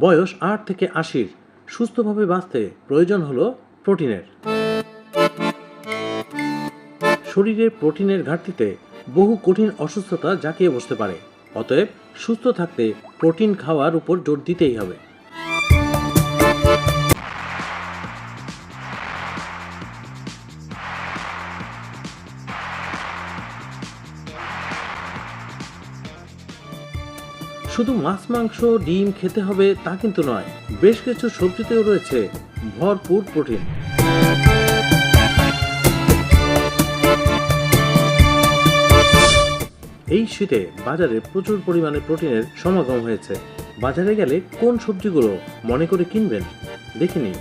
বয়স আট থেকে আশির। সুস্থভাবে বাঁচতে প্রয়োজন হলো প্রোটিনের। শরীরে প্রোটিনের ঘাটতিতে বহু কঠিন অসুস্থতা জাঁকিয়ে বসতে পারে। অতএব সুস্থ থাকতে প্রোটিন খাওয়ার উপর জোর দিতেই হবে। শুধু মাছ, মাংস, ডিম খেতে হবে তা কিন্তু নয়, বেশ কিছু সবজিতেও রয়েছে ভরপুর প্রোটিন। এই শীতে বাজারে প্রচুর পরিমাণে প্রোটিনের সমাগম হয়েছে। বাজারে গেলে কোন সবজিগুলো মনে করে কিনবেন দেখিনি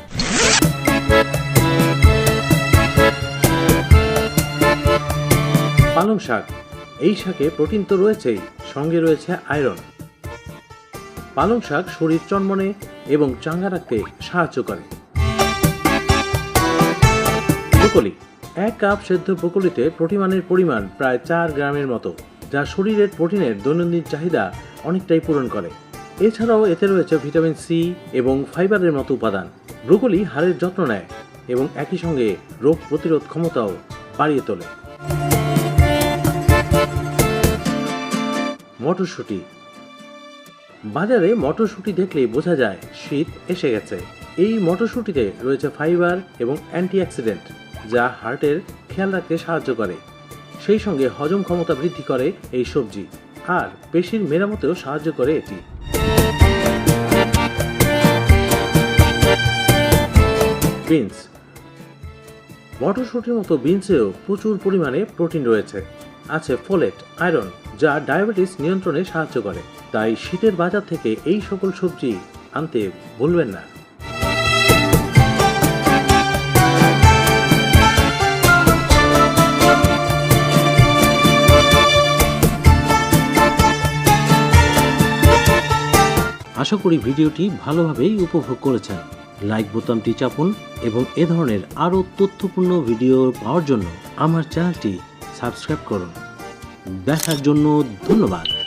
পালং শাক, এই শাকে প্রোটিন তো রয়েছেই, সঙ্গে রয়েছে আয়রন। পালং শাক শরীর চনমনে এবং চাঙ্গা রাখতে সাহায্য করে। ব্রোকলি, এক কাপ সেদ্ধ ব্রোকলিতে প্রোটিনের পরিমাণ প্রায় চার গ্রামের মতো, যা শরীরের প্রোটিনের দৈনন্দিন চাহিদা অনেকটাই পূরণ করে। এছাড়াও এতে রয়েছে ভিটামিন সি এবং ফাইবারের মতো উপাদান। ব্রোকলি হাড়ের যত্ন নেয় এবং একই সঙ্গে রোগ প্রতিরোধ ক্ষমতাও বাড়িয়ে তোলে। মটরশুঁটি বাজারে মটরশুঁটি দেখলেই বোঝা যায় শীত এসে গেছে। এই মটরশুঁটিতে রয়েছে ফাইবার এবং অ্যান্টিঅক্সিডেন্ট, যা হার্টের খেয়াল রাখতে সাহায্য করে। সেই সঙ্গে হজম ক্ষমতা বৃদ্ধি করে এই সবজি, আর পেশির মেরামতেও সাহায্য করে এটি। বিনস। মটরশুঁটির মতো বিনসেও প্রচুর পরিমাণে প্রোটিন রয়েছে। আছে ফোলেট আয়রন যা ডায়াবেটিস নিয়ন্ত্রণে সাহায্য করে। তাই শীতের বাজার থেকে এই সকল সবজি আনতে ভুলবেন না। আশা করি ভিডিওটি ভালোভাবেই উপভোগ করেছেন। লাইক বোতামটি চাপুন এবং এ ধরনের আরও তথ্যপূর্ণ ভিডিও পাওয়ার জন্য আমার চ্যানেলটি সাবস্ক্রাইব করুন। দেখার জন্য ধন্যবাদ।